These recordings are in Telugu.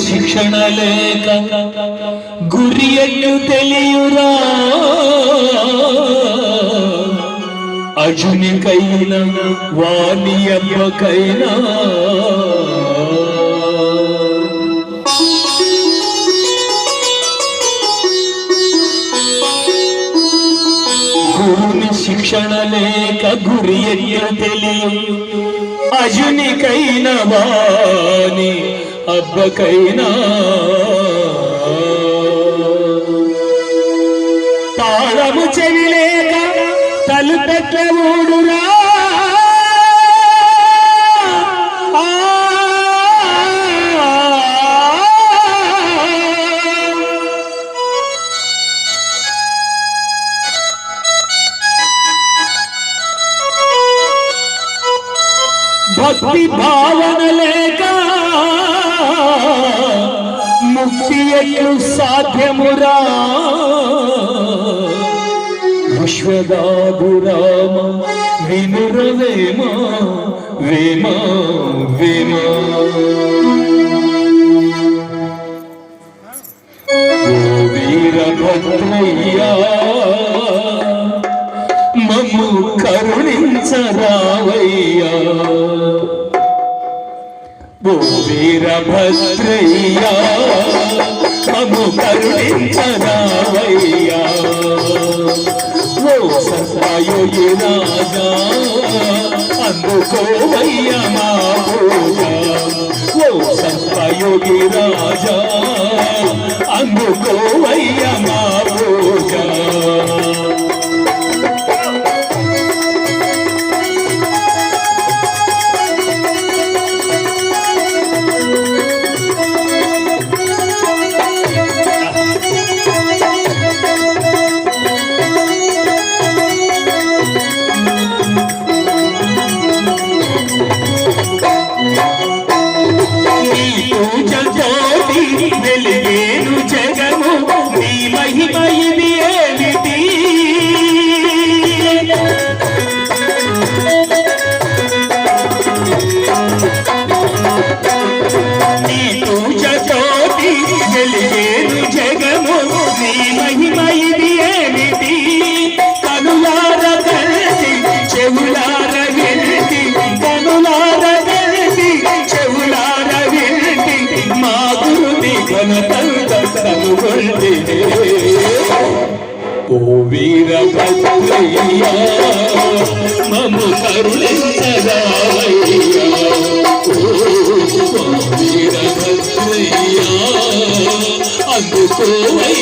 ಶಿಕ್ಷಣ ಲೇಖ ಗುರಿಯನ್ನು ತಿಳಿಯುರ ಅರ್ಜುನಿ ಕೈಲ ವಾಲಿಯಪ್ಪ ಕೈಲ ಗುರುನಿ ಶಿಕ್ಷಣ ಲೇಖ ಗುರಿಯನ್ನು ತಿಳಿಯು ಅರ್ಜುನಿ ಕೈಲ ವಾಲಿ అబ్బకైనా ముక్తి సాధ్యమురా. విశ్వదాభురామ వినుర వేమ వేమ. ఓ వీరభద్రయ్యా మమ్ము కరుణించరావయ్యా. ఓ వీరభద్రయ్యా. మమ్ము కరుణించరావయ్యా ఓ సత్యయోగి రాజా అందుకోవయ్యా మా పూజ. ఓ సత్యయోగి రాజా అందుకోవయ్యా ఓ వీరభద్రయ్యా. మము కరుణించరావయ్యా. ఓ అందుకోవయ్యా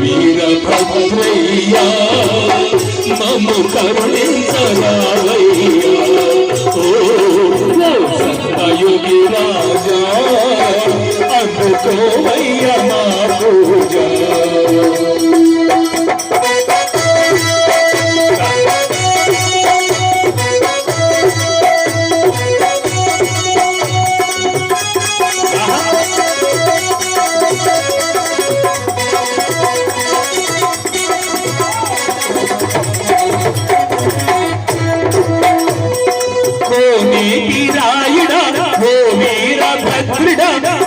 వీరభద్రయ్యా మమ్ము కరుణించరావయ్యా.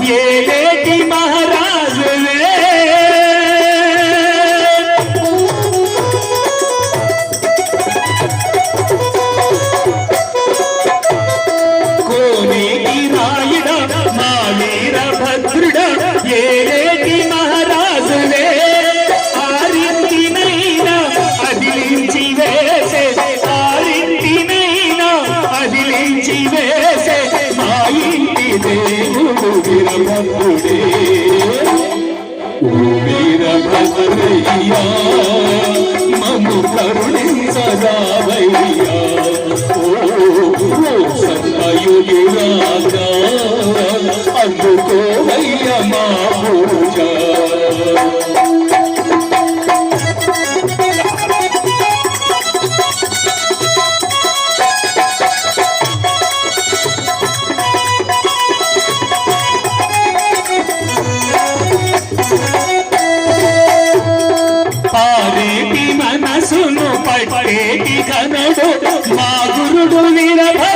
ये बेटी माँ వీరభద్రుడే ఓ వీరభద్రయ్యా మము కరుణించదావయ్యా అందుకోవయ్య మా పూజ. మా గురుడు వీరభద్రుడే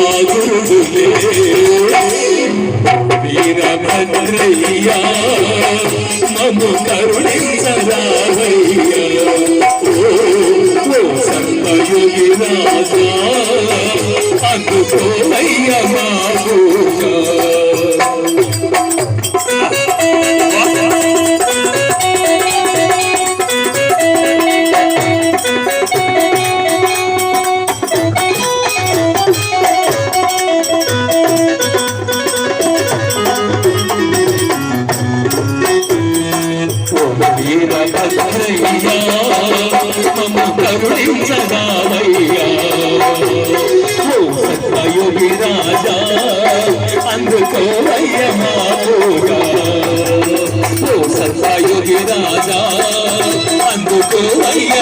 పూజలెందేటి వీరభద్రయ్యా మము కరుణించరావయ్యా సంతయుగి రాజా కరుణించదావయ్యా ఓ సత్యయుగి రాజా అందుకోవయ్య మా పూజ ఓ సత్యయుగి రాజా అందుకోవయ్య